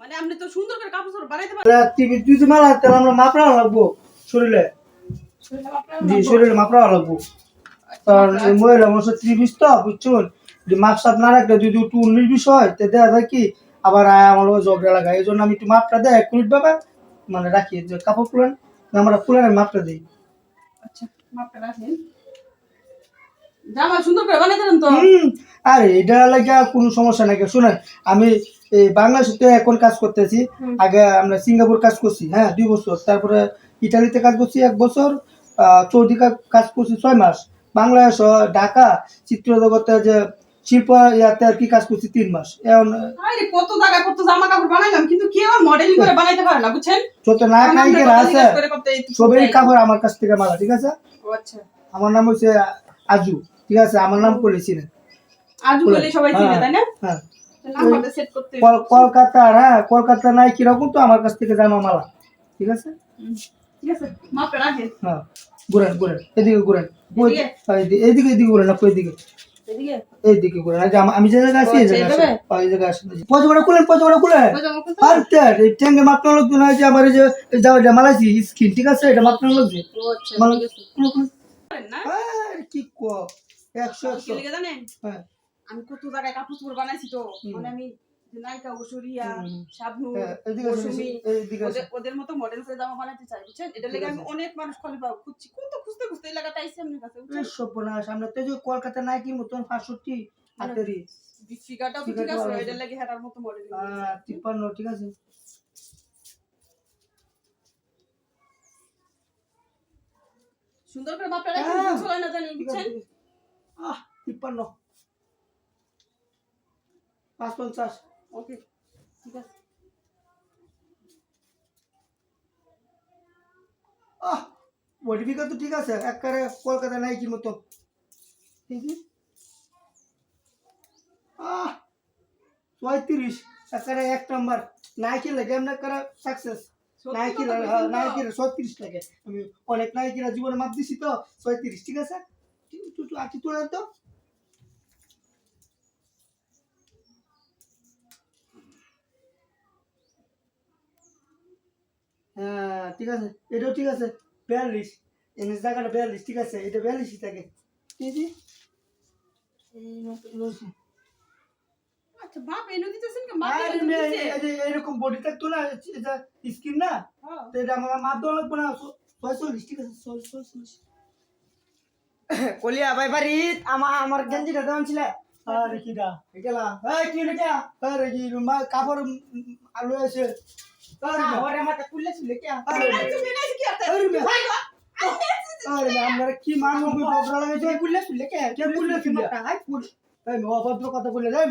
মানে আপনি তো সুন্দর করে কাপড় চোপড় বানাইতে পারেন টিভি যদি মালা তাহলে আমরা মাপড়া লাগবো শরীরে। জি শরীরে মাপড়া লাগবো। কারণ মহিলা মানুষ ত্রিবিশ তো বুঝছেন? যদি মাপ সাপ না রাখলে যদি একটু উনিশ হয় তো দেখা যায় কি আবার আমার লগে ঝগড়া লাগায় এই জন্য আমি একটু মাপটা দেয় এক মিনিট বাবা মানে রাখি যে কাপড় খুলেন আমরা খুলেন মাপটা দিই। আচ্ছা মাপটা রাখেন। জামা সুন্দর করে বানাইতে দেন তো। আরে এটা লাগে কোনো সমস্যা নাই শুনেন আমি এই বাংলাদেশে এখন কাজ করতেছি। আগে আমরা সিঙ্গাপুর কাজ করছি হ্যাঁ দুই বছর। তারপরে ইটালিতে কাজ করছি এক বছর সৌদি কাজ করছি ছয় মাস। বাংলাদেশ ঢাকা চিত্র জগতে যে শিল্প ইয়াতে আর কি কাজ করছি তিন মাস। এখন কত জায়গায় কত জামা কাপড় বানাইলাম কিন্তু কেউ মডেলিং করে বানাইতে পারে না বুঝছেন? যত না আছে সময়- কাপড় আমার কাছ থেকে মালা ঠিক আছে? আচ্ছা। আমার নাম হচ্ছে আজু ঠিক আছে? আমার নাম করেছি না আজ বলে সবাই চিনে তাই না? হ্যাঁ। কল- কলকাতার হ্যাঁ কলকাতা নাই কীরকম তো আমার কাছ থেকে জামা মালা। ঠিক আছে? ঠিক হ্যাঁ ঘুরেন ঘুরেন। এদিকে ঘুরেন। এদিকে? হ্যাঁ, এদিকে ঘুরেন এইদিকে ঘুরেন। আম- যে জায়গায় আছি এই জায়গায় এইভাবে? আসেন। হ্যাঁ, এই জায়গায় আসেন পচবড়া খুলেন পচবড়া খুলেন। ওই জামা কোনটা? আর তের এই ট্যাঙ্গে মাপনা লোক না যে আমার যে মালাইছি স্কিন ঠিক আছে? এটা মাপনা লোক যে। ও আচ্ছা কি কো? একশো একশো। হ্যাঁ। আমি কত জায়গায় কাপড় চোপড় বানাইছি তো। মানে আমি নায়িকা হ্যাঁ। ওদের মতো মডেল করে জামা চাই বুঝছেন? এটা লেগে আমি অনেক মানুষ পাবো খুঁজছি। কত খুঁজতে খুঁজতে এই আইসি আপনার কাছে সর্বনাশ আমরা তো যে কলকাতা নাইটির মতন পাঁচষট্টি হাতেরই ফিগারটাও ঠিক আছে এটা। লাগে মতো মডেল তিপ্পান্ন ঠিক আছে। সুন্দর করে মাপটা রাখেন হ্যাঁ। না জানি বুঝছেন? আহ তিপ্পান্ন। পাঁচ পঞ্চাশ ওকে ঠিক আছে। আহ মডিফিকার তো ঠিক আছে একবারে কলকাতা নাইকির মতো। আছে আহ পঁয়ত্রিশ একবারে এক নাম্বার নাইকি লাগে এমনি করে সাকসেস নাইকি তো? নাইকির ছত্রিশ লাগে। আমি অনেক নাইকিরা জীবনে মাপ দিছি তো ছয়ত্রিশ ঠিক আছে? তুই তুই আছি তুই তো হ্যাঁ ঠিক আছে? এটাও ঠিক আছে। বিয়াল্লিশ। এমনি জায়গাটা বিয়াল্লিশ ঠিক আছে? এটা বিয়াল্লিশই থাকে। ঠিক আছে আচ্ছা বাপ এনে দিতেছেন কি মাপ আরে এনে মেয়ে, দিতেছে এই যে এরকম বডি থাকতো না এটা স্কিন না? হ্যাঁ। তো এটা আমার মাপ দেওয়া লাগবে না। ছয়চল্লিশ ঠিক আছে? ছয়চল্লিশ। কলিয়া ভাই বাড়ি আমার আমার গেঞ্জিটা দেওয়ান ছিল আরে কিটা একেলা এই কি রেখা আরে কি কাপড় উম, আছে। ছিল কে মানুষ বকরা লাগাইছে খুললে ছিল কে কে খুললে ছিল? হাই ফুল এই মা, অভদ্র কথা বলে যায়